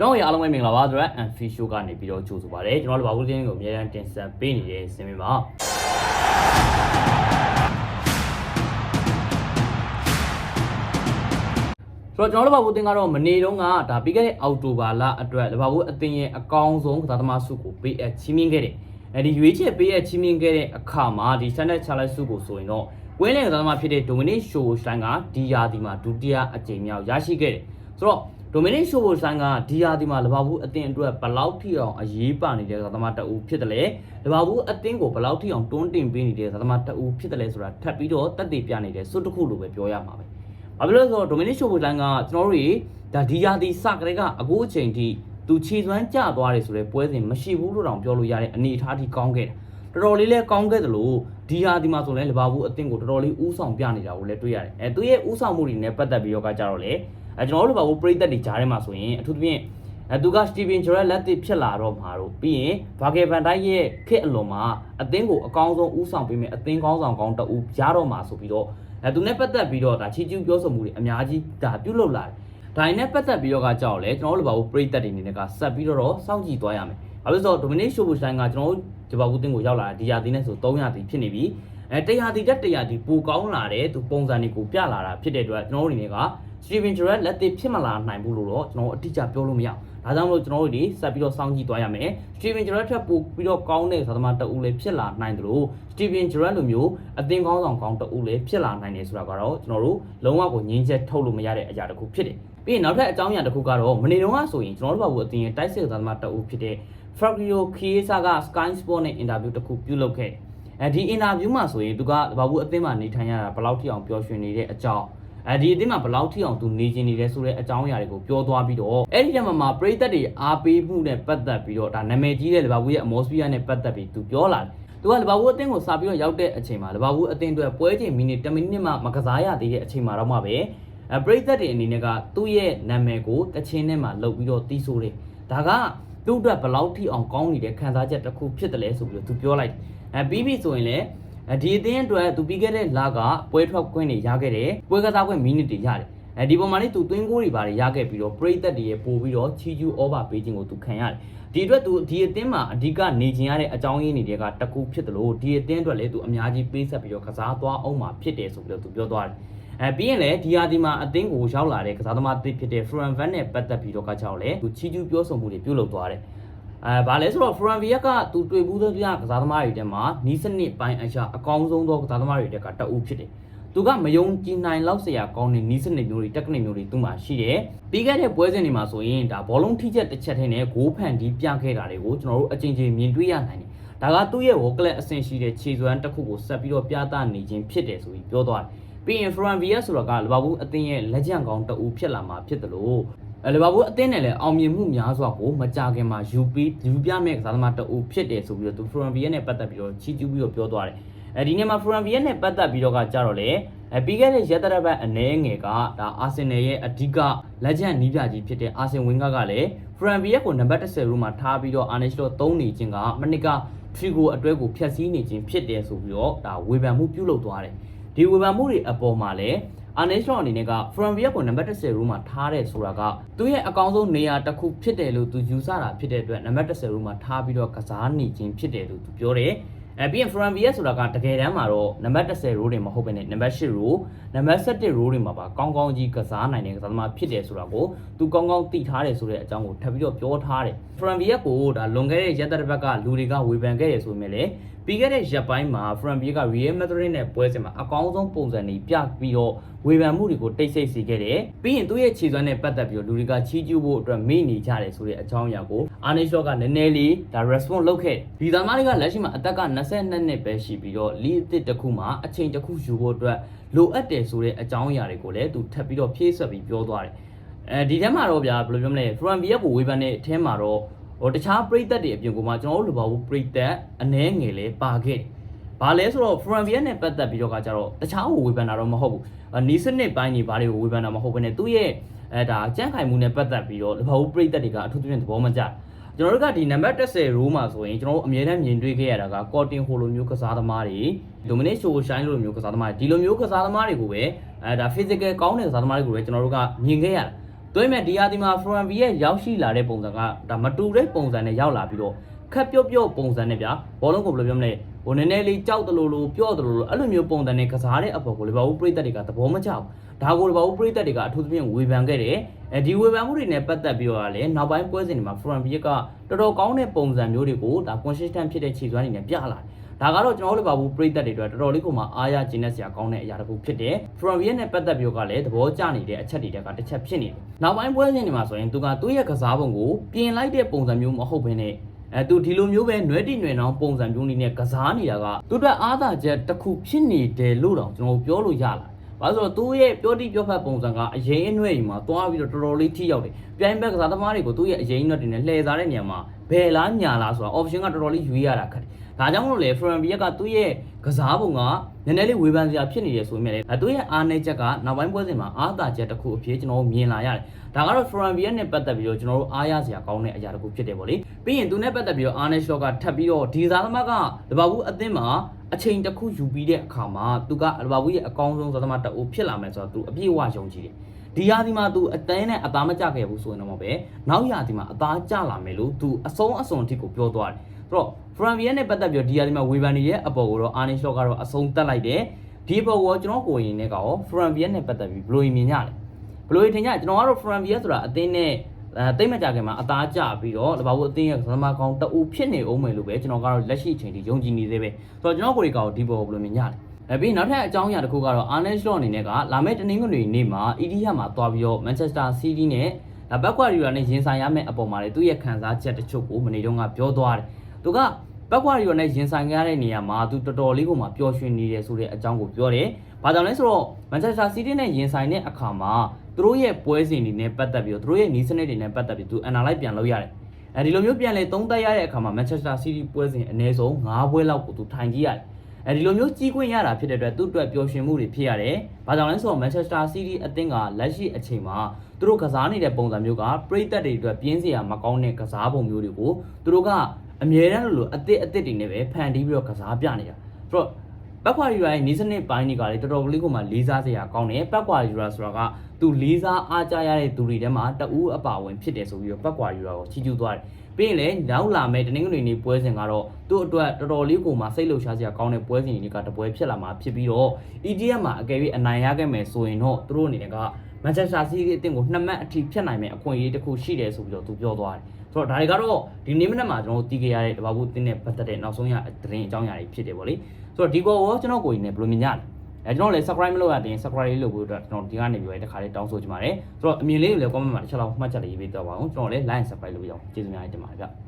ကျွန်တော်ရအားလုံးပဲမင်္ဂလာပါဆိုတော့ Anfi Show ကနေပြီးတော့ကြိုဆိုပါရစေကျွန်တော်တို့ဘာဘူးတင်းကိုအများအားတင်ဆက်ပေးနေတဲ့စင်မင်းပါဆိုတော့ကျွန်တော်တို့ဘာဘူးတင်းကတော့မနေတော့ကဒါပြီးခဲ့တဲ့အောက်တိုဘာလအတွက်ဘာဘူးအသင်းရဲ့အကောင်းဆုံးကစားသမားစုကိုပေးအပ်ချီးမြှင့်ခဲ့တယ်အဲဒီရွေးချယ်ပေးအပ်ချီးမြှင့်ခဲ့တဲ့အခါမှာဒီ Standard Challenge စုကိုဆိုရင်တော့ဝင်းလင်ကစားသမားဖြစ်တဲ့ Dominic Szoboszlai ကဒီယာဒီမှာဒုတိယအကြိမ်မြောက်ရရှိခဲ့တယ်ဆိုတော့ ဒိုမီနစ်ရှိုဘိုဆိုင်ကဒီယာဒီမှာလဘာဘူးအတင်းအတွက်ဘယ်လောက်ထိအောင်အရေးပါနေတဲ့သမားတအူဖြစ်တယ်လေလဘာဘူးအတင်းကိုဘယ်လောက်ထိအောင်တွန်းတင်ပေးနေတဲ့သမားတအူဖြစ်တယ်လေဆိုတာထပ်ပြီးတော့တက်တည်ပြနေတဲ့စွတ်တစ်ခုလိုပဲပြောရမှာပဲဘာဖြစ်လို့လဲဆိုတော့ဒိုမီနစ်ရှိုဘိုဆိုင်ကကျွန်တော်တို့တွေဒါဒီယာဒီစကလေးကအခုအချိန်ထိသူခြေစွမ်းကျသွားတယ်ဆိုတဲ့ပွဲစဉ်မရှိဘူးလို့တောင်ပြောလို့ရတဲ့အနေအထားထိကောင်းခဲ့တာတော်တော်လေးလဲကောင်းခဲ့တယ်လို့ဒီဟာဒီမှာဆိုလဲလဘာဘူးအတင်းကိုတော်တော်လေးဥဆောင်ပြနေတာကိုလည်းတွေ့ရတယ်အဲသူရဲ့ဥဆောင်မှုတွေနဲ့ပတ်သက်ပြီးတော့ကကြတော့လေ အဲကျွန်တော်တို့ဘာဘူးပရိသတ်တွေကြားထဲမှာဆိုရင်အထူးသဖြင့်အဲသူကစတီဗင်ဂျရက်လက်တစ်ဖြစ်လာတော့မှာတော့ပြီးရင်ဘာဂေဗန်တိုက်ရဲ့ခစ်အလွန်မှာအသင်းကိုအကောင်းဆုံးဥဆောင်ပေးမယ်အသင်းကောင်းဆောင်ကောင်းတအူရတော့မှာဆိုပြီးတော့အဲသူနဲ့ပတ်သက်ပြီးတော့ဒါချီကျူးပြောဆိုမှုတွေအများကြီးဒါပြုလုပ်လာတယ်ဒါနဲ့ပတ်သက်ပြီးတော့ကကြောက်လဲကျွန်တော်တို့ဘာဘူးပရိသတ်တွေအနေနဲ့ကဆက်ပြီးတော့စောင့်ကြည့်သွားရမယ်ဘာလို့လဲဆိုတော့ Dominic Szoboszlai ကကျွန်တော်တို့ဒီဘာဘူးတင်းကိုရောက်လာတာဒီရာသီနဲ့ဆို300တီဖြစ်နေပြီအဲ100တီတက်100တီပိုကောင်းလာတယ်သူပုံစံတွေကိုပြလာတာဖြစ်တဲ့အတွက်ကျွန်တော်တို့အနေနဲ့က Steven Gerrard လက်သေးဖြစ်မလာနိုင်ဘူးလို့တော့ကျွန်တော်အတိအကျပြောလို့မရဘူးဒါကြောင့်မလို့ကျွန်တော်တို့ဒီဆက်ပြီးတော့စောင့်ကြည့်သွားရမယ် Steven Gerrard ထက်ပိုပြီးတော့ကောင်းတဲ့သမားတအူးလေးဖြစ်လာနိုင်တယ်လို့ Steven Gerrard လိုမျိုးအသင်းကောင်းဆောင်ကောင်းတအူးလေးဖြစ်လာနိုင်တယ်ဆိုတာကတော့ကျွန်တော်တို့လုံးဝကိုငြင်းချက်ထုတ်လို့မရတဲ့အရာတစ်ခုဖြစ်တယ်ပြီးရင်နောက်ထပ်အကြောင်းအရာတစ်ခုကတော့မနေတော့ကဆိုရင်ကျွန်တော်တို့ဘာလို့အသင်းရဲ့တိုက်စစ်သမားတအူးဖြစ်တဲ့ Fabio Chiesa က Sky Sport နဲ့အင်တာဗျူးတစ်ခုပြုလုပ်ခဲ့တယ်အဲဒီအင်တာဗျူးမှာဆိုရင်သူကဘာဘူးအသင်းမှာနေထိုင်ရတာဘယ်လောက်ထိအောင်ပျော်ရွှင်နေတဲ့အကြောင်း အဲဒီအသင်းမှာဘယ်လောက်ထိအောင်သူနေကျင်နေလဲဆိုတဲ့အကြောင်းအရာတွေကိုပြောသွားပြီးတော့အဲ့ဒီညမှာမှာပရိသတ်တွေအားပေးမှုနဲ့ပတ်သက်ပြီးတော့ဒါနာမည်ကြီးတဲ့လဘာဘူးရဲ့အမောစပီယာနဲ့ပတ်သက်ပြီးသူပြောလာတယ်သူကလဘာဘူးအသင်းကိုစာပြီးတော့ရောက်တဲ့အချိန်မှာလဘာဘူးအသင်းအတွက်ပွဲချိန်မိနစ်10မိနစ်မှမကစားရသေးတဲ့အချိန်မှာတော့မှပဲအဲပရိသတ်တွေအနေနဲ့ကသူ့ရဲ့နာမည်ကိုတချင်းထဲမှာလုတ်ပြီးတော့တီးဆိုးတယ်ဒါကသူ့အတွက်ဘယ်လောက်ထိအောင်ကောင်းနေတဲ့ခံစားချက်တစ်ခုဖြစ်တယ်လဲဆိုပြီးတော့သူပြောလိုက်တယ်အဲပြီးပြီဆိုရင်လည်း ဒီအသင်းအတွက်သူပြီးခဲ့တဲ့လကပွဲထွက်ခွင့်တွေရခဲ့တယ်ပွဲကစားခွင့်မိနစ်တွေရတယ်အဲဒီပုံမှာနေသူသွင်းကိုးတွေပါတယ်ရခဲ့ပြီးတော့ပရိသတ်တွေရဲ့ပို့ပြီးတော့ချီကျူးဩဘာပေးခြင်းကိုသူခံရတယ်ဒီအတွက်သူဒီအသင်းမှာအဓိကနေခြင်းရတဲ့အကြောင်းရင်းတွေကတကူဖြစ်တယ်လို့ဒီအသင်းအတွက်လည်းသူအများကြီးပေးဆက်ပြီးတော့ကစားသွားအောင်မှာဖြစ်တယ်ဆိုပြီးတော့သူပြောသွားတယ်အဲပြီးရင်လည်းဒီဟာဒီမှာအသင်းကိုရောက်လာတဲ့ကစားသမားသစ်ဖြစ်တဲ့ Fran Van နဲ့ပတ်သက်ပြီးတော့ကကြောက်လဲသူချီကျူးပြောဆိုမှုတွေပြုလုပ်သွားတယ် အဲဘာလဲဆိုတော့ Fran Viet ကသူတွေ့ဘူးသောပြကစားသမားတွေထဲမှာနီးစနစ်ပိုင်းအရာအကောင်းဆုံးသောကစားသမားတွေတက်ကတအူးဖြစ်တယ်သူကမယုံကြည်နိုင်လောက်စရာကောင်းတဲ့နီးစနစ်မျိုးတွေတက်ကနစ်မျိုးတွေသူ့မှာရှိတယ်ပြီးခဲ့တဲ့ပွဲစဉ်တွေမှာဆိုရင်ဒါဘောလုံးထိချက်တစ်ချက်ထင်းနဲ့ဂိုးဖန်တီးပြခဲ့တာတွေကိုကျွန်တော်တို့အချင်းချင်းမြင်တွေ့ရနိုင်တယ်ဒါကသူ့ရဲ့ work class အဆင့်ရှိတဲ့ခြေစွမ်းတစ်ခုကိုဆက်ပြီးတော့ပြသနေခြင်းဖြစ်တယ်ဆိုပြီးပြောသွားတယ်ပြီးရင် Fran Viet ဆိုတော့ကလဘာဘူးအသင်းရဲ့လက်ကျန်ကောင်းတအူးဖြစ်လာမှာဖြစ်တယ်လို့အဲ လီဗာပူးအသင်းနဲ့လည်းအောင်မြင်မှုများစွာကိုမကြခင်မှာယူပြီးယူပြမဲ့ကစားသမားတအူဖြစ်တယ်ဆိုပြီးတော့သူဖရန်ဗီယက်နဲ့ပတ်သက်ပြီးတော့ချီးကျူးပြီးတော့ပြောသွားတယ်အဲဒီနေ့မှာဖရန်ဗီယက်နဲ့ပတ်သက်ပြီးတော့ကကြတော့လေအဲပြီးခဲ့တဲ့ရက်တရက်ပတ်အနည်းငယ်ကဒါအာဆင်နယ်ရဲ့အဓိကလက်ကျန်နီးပြကြီးဖြစ်တဲ့အာဆင်ဝင်းကကလည်းဖရန်ဗီယက်ကိုနံပါတ်10ရူမှာထားပြီးတော့အာနေရှ်တော့သုံးနေခြင်းကမနစ်ကထရီကိုအတွဲကိုဖျက်ဆီးနေခြင်းဖြစ်တယ်ဆိုပြီးတော့ဒါဝေဖန်မှုပြုလုပ်သွားတယ်ဒီဝေဖန်မှုတွေအပေါ်မှာလည်း အာနေရှော့အနေနဲ့က From Viet ကိုနံပါတ်10 room မှာထားတယ်ဆိုတာကသူ့ရဲ့အကောင်းဆုံးနေရာတစ်ခုဖြစ်တယ်လို့သူယူဆတာဖြစ်တဲ့အတွက်နံပါတ်10 room မှာထားပြီးတော့ကစားနေခြင်းဖြစ်တယ်လို့သူပြောတယ် အဲပြီးရင် From Viet ဆိုတာကတကယ်တမ်းမှာတော့နံပါတ်10 row တွေမဟုတ်ဘဲနဲ့နံပါတ်8 row နံပါတ်17 row တွေမှာပါကောင်းကောင်းကြီးကစားနိုင်တဲ့ကစားသမားဖြစ်တယ်ဆိုတာကိုသူကောင်းကောင်းသိထားတယ်ဆိုတဲ့အကြောင်းကိုထပ်ပြီးတော့ပြောထားတယ် From Viet ကိုဒါလွန်ခဲ့တဲ့ရက်သက်တစ်ပတ်ကလူတွေကဝေဖန်ခဲ့တယ်ဆိုပေမဲ့လည်းပြီးခဲ့တဲ့ရက်ပိုင်းမှာ From Viet က Real Madrid နဲ့ပွဲစဉ်မှာအကောင်းဆုံးပုံစံတွေပြပြီးတော့ဝေဖန်မှုတွေကိုတိတ်ဆိတ်စေခဲ့တယ်ပြီးရင်သူ့ရဲ့ခြေစွမ်းနဲ့ပတ်သက်ပြီးတော့လူတွေကချီးကျူးဖို့အတွက်မေ့နေကြတယ်ဆိုတဲ့အကြောင်းအရာကို Arne Slot ကနည်းနည်းလေးဒါ response လုပ်ခဲ့ဒီသမားတွေကလက်ရှိမှာအသက်က22နှစ်ပဲရှိပြီးတော့လီအစ်တစ်ခုမှာအချိန်တစ်ခုယူဖို့အတွက်လိုအပ်တယ်ဆိုတဲ့အကြောင်းအရာတွေကိုလည်းသူထပ်ပြီးတော့ဖြည့်ဆွက်ပြီးပြောသွားတယ်အဲဒီထဲမှာတော့ဗျာဘယ်လိုပြောမလဲ From Viet ကိုဝေဖန်တဲ့အထဲမှာတော့ဟိုတခြားပရိသတ်တွေအပြင်ကမှကျွန်တော်တို့လိုပါဘူးပရိသတ်အနှဲငယ်လေးပါခဲ့တယ်။ဘာလဲဆိုတော့ From Viet နဲ့ပတ်သက်ပြီးတော့ကကြတော့တခြားကိုဝေဖန်တာတော့မဟုတ်ဘူး။နီးစနစ်ပိုင်းတွေဘာတွေကိုဝေဖန်တာမဟုတ်ဘဲနဲ့သူ့ရဲ့အဲဒါကြန့်ခိုင်မှုနဲ့ပတ်သက်ပြီးတော့လိုပါဘူးပရိသတ်တွေကအထူးသဖြင့်သဘောမကျ။ ကျွန်တော်တို့ကဒီနံပါတ်10 row မှာဆိုရင်ကျွန်တော်တို့အမြဲတမ်းမြင်တွေ့ခဲ့ရတာက Cotton Hole လိုမျိုးကစားသမားတွေ Dominic Szoboszlai လိုမျိုးကစားသမားတွေဒီလိုမျိုးကစားသမားတွေကိုပဲအဲဒါ physical ကောင်းတဲ့ကစားသမားတွေကိုပဲကျွန်တော်တို့ကမြင်ခဲ့ရတာသူဆိုပေမဲ့ဒီဟာဒီမှာ From V ရဲ့ရောက်ရှိလာတဲ့ပုံစံကဒါမတူတဲ့ပုံစံနဲ့ရောက်လာပြီးတော့ ခက်ပြော့ပြော့ပုံစံနဲ့ဗျာဘောလုံးကိုဘယ်လိုပြောမလဲဟိုနည်းနည်းလေးကြောက်တလို့လို့ပြော့တလို့လို့အဲ့လိုမျိုးပုံစံနဲ့ကစားတဲ့အပေါ်ကိုလေဘာဘူးပရိသတ်တွေကသဘောမကျဘူးဒါကိုလေဘာဘူးပရိသတ်တွေကအထူးသဖြင့်ဝေဖန်ခဲ့တယ်အဲဒီဝေဖန်မှုတွေနဲ့ပတ်သက်ပြီးတော့လည်းနောက်ပိုင်းပွဲစဉ်တွေမှာ From V ကတော်တော်ကောင်းတဲ့ပုံစံမျိုးတွေကိုဒါ consistent ဖြစ်တဲ့ခြေစွမ်းတွေနဲ့ပြလာတယ်ဒါကတော့ကျွန်တော်တို့လည်းပါဘူးပရိသတ်တွေအတွက်တော်တော်လေးကိုမှအားရကျင်းနေစရာကောင်းတဲ့အရာတစ်ခုဖြစ်တယ်။ From Viet နဲ့ပတ်သက်ပြီးတော့ကလည်းသဘောကျနေတဲ့အချက်တွေကတစ်ချက်ဖြစ်နေတယ်။နောက်ပိုင်းပွဲစဉ်တွေမှာဆိုရင်သူကသူ့ရဲ့ကစားပုံကိုပြင်လိုက်တဲ့ပုံစံမျိုးမဟုတ်ဘဲနဲ့ အဲသူဒီလိုမျိုးပဲနွဲတိနွယ်နောင်ပုံစံမျိုးလေးနဲ့ကစားနေတာကသူ့အတွက်အားသာချက်တစ်ခုဖြစ်နေတယ်လို့တော့ကျွန်တော်ပြောလို့ရလာ။ ဘာလို့ဆိုတော့သူ့ရဲ့ပြောတိပြောဖက်ပုံစံကအရင်အနွဲ့ကြီးမှာတွားပြီးတော့တော်တော်လေးထိရောက်တယ်။ပြိုင်ဘက်ကစားသမားတွေကိုသူ့ရဲ့အရင်အနွဲ့တွေနဲ့လှည့်စားတဲ့နေရာမှာဘယ်လားညာလားဆိုတာ option ကတော်တော်လေးရွေးရတာခက်တယ်။ဒါကြောင့်မလို့လေ From Viet ကသူ့ရဲ့ကစားပုံကနည်းနည်းလေးဝေဖန်စရာဖြစ်နေတယ်ဆိုပေမဲ့လေသူ့ရဲ့အားနည်းချက်ကနောက်ပိုင်းပွဲစဉ်မှာအားသာချက်တစ်ခုအဖြစ်ကျွန်တော်တို့မြင်လာရတယ်။ဒါကတော့ From Viet နဲ့ပတ်သက်ပြီးတော့ကျွန်တော်တို့အားရစရာကောင်းတဲ့အရာတစ်ခုဖြစ်တယ်ပေါ့လေ။ပြီးရင်သူနဲ့ပတ်သက်ပြီးတော့ Arne Slot ကထပ်ပြီးတော့ဒီစားသမားကလဘာဘူးအသင်းမှာ အချိန်တစ်ခုယူပြီးတဲ့အခါမှာသူကလဘာဘူးရဲ့အကောင်းဆုံးစားသမားတအုပ်ဖြစ်လာမယ်ဆိုတော့သူအပြည့်အဝယုံကြည်တယ်။ဒီရာသီမှာ तू အတန်းနဲ့အသားမကျခဲ့ဘူးဆိုရင်တော့ပဲနောက်ရာသီမှာအသားကျလာမယ်လို့ तू အဆုံးအစွန်အထိကိုပြောသွားတယ်။ဆိုတော့ Framvia နဲ့ပတ်သက်ပြီးတော့ဒီရာသီမှာဝေဖန်နေတဲ့အပေါ်ကိုတော့ Arne Slot ကတော့အဆုံးတက်လိုက်တယ်။ဒီအပေါ်ကိုကျွန်တော်ကိုယ်ရင်နဲ့ကရော Framvia နဲ့ပတ်သက်ပြီးဘယ်လိုမြင်ကြလဲ။ဘယ်လိုထင်ကြကျွန်တော်ကတော့ Framvia ဆိုတာအသင်းနဲ့ အဲတိတ်မကြခင်မှာအသားကျပြီးတော့တဘာဘူးအသင်းရဲ့သမားကောင်းတအူဖြစ်နေအောင်မယ်လို့ပဲကျွန်တော်ကတော့လက်ရှိအချိန်ထိယုံကြည်နေသေးပဲ။ဆိုတော့ကျွန်တော်ကိုယ်ကောင်ဒီပေါ်ကိုဘယ်လိုမြင်ကြလဲ။အဲပြီးနောက်ထပ်အကြောင်းအရာတစ်ခုကတော့ Arne Slot အနေနဲ့ကလာမယ့်တနင်္ဂနွေနေ့မှာ EDH မှာတွားပြီးတော့ Manchester City နဲ့ဘက်ကွာရီယာနဲ့ရင်ဆိုင်ရမယ့်အပေါ်မှာလေသူ့ရဲ့ခံစားချက်တချို့ကိုမနေ့တုန်းကပြောသွားတယ်။သူက ဘက်ကွာရီယာနဲ့ရင်ဆိုင်ရတဲ့နေရာမှာသူတော်တော်လေးကိုမှပျော်ရွှင်နေတယ်ဆိုတဲ့အကြောင်းကိုပြောတယ်။ဘာကြောင့်လဲဆိုတော့ Manchester City နဲ့ရင်ဆိုင်တဲ့အခါမှာသူတို့ရဲ့ပွဲစဉ်တွေနဲ့ပတ်သက်ပြီးတော့သူတို့ရဲ့နီးစနစ်တွေနဲ့ပတ်သက်ပြီးသူ analyze ပြန်လုပ်ရတယ်။အဲဒီလိုမျိုးပြန်လေသုံးသပ်ရတဲ့အခါမှာ Manchester City ပွဲစဉ်အနည်းဆုံး9ပွဲလောက်ကိုသူထိုင်ကြည့်ရတယ်။အဲဒီလိုမျိုးကြီးခွင့်ရတာဖြစ်တဲ့အတွက်သူ့အတွက်ပျော်ရွှင်မှုတွေဖြစ်ရတယ်။ဘာကြောင့်လဲဆိုတော့ Manchester City အသင်းကလက်ရှိအချိန်မှာသူတို့ကစားနေတဲ့ပုံစံမျိုးကပရိသတ်တွေအတွက်ပြင်းစရာမကောင်းတဲ့ကစားပုံမျိုးတွေကိုသူတို့က အမြဲတမ်းလိုလိုအသစ်အသစ်တွေနဲ့ပဲဖန်တီးပြီးတော့ကစားပြနေတာ။ဆိုတော့ဘက်ခွာယူရာရဲ့နီးစနစ်ပိုင်းတွေကလည်းတော်တော်လေးကိုမှလေးစားစရာကောင်းတယ်။ဘက်ခွာယူရာဆိုတာကသူလေးစားအားကြရတဲ့သူတွေထဲမှာတအူးအပါဝင်ဖြစ်တယ်ဆိုပြီးတော့ဘက်ခွာယူရာကိုချီးကျူးသွားတယ်။ပြီးရင်လည်းနောက်လာမယ့်တနင်္ဂနွေနေ့ပွဲစဉ်ကတော့သူ့အတွက်တော်တော်လေးကိုမှစိတ်လှုပ်ရှားစရာကောင်းတဲ့ပွဲစဉ်တွေကတပွဲဖြစ်လာမှာဖြစ်ပြီးတော့ EDM မှာအကယ်၍အနိုင်ရခဲ့မယ်ဆိုရင်တော့သူတို့အနေနဲ့က Manchester City အသင်းကိုနှစ်မှတ်အထိဖြတ်နိုင်မယ့်အခွင့်အရေးတစ်ခုရှိတယ်ဆိုပြီးတော့သူပြောသွားတယ်။ ဆိုတော့ဒါတွေကတော့ဒီနေ့မနက်မှာကျွန်တော်တို့တည်ကြရတဲ့တဘာဘူးအသင်းနဲ့ပတ်သက်တဲ့နောက်ဆုံးရသတင်းအကြောင်းအရာတွေဖြစ်တယ်ဗောလေ။ဆိုတော့ဒီကောရောကျွန်တော်ကိုယ်ကြီးနဲ့ဘယ်လိုမြင်ကြလဲ။အဲကျွန်တော်လည်း subscribe မလုပ်ရတဲ့ subscribe လေးလုပ်ဖို့အတွက်ကျွန်တော်ဒီကနေပြီးတော့တခါလေးတောင်းဆိုချင်ပါတယ်။ဆိုတော့အမြင်လေးကိုလည်း comment မှာတစ်ချက်လောက်မှတ်ချက်လေးရေးပေးတော့ပါအောင်။ကျွန်တော်လည်း like and subscribe လုပ်ပြီးတော့ကျေးဇူးများတင်ပါတယ်ဗျ။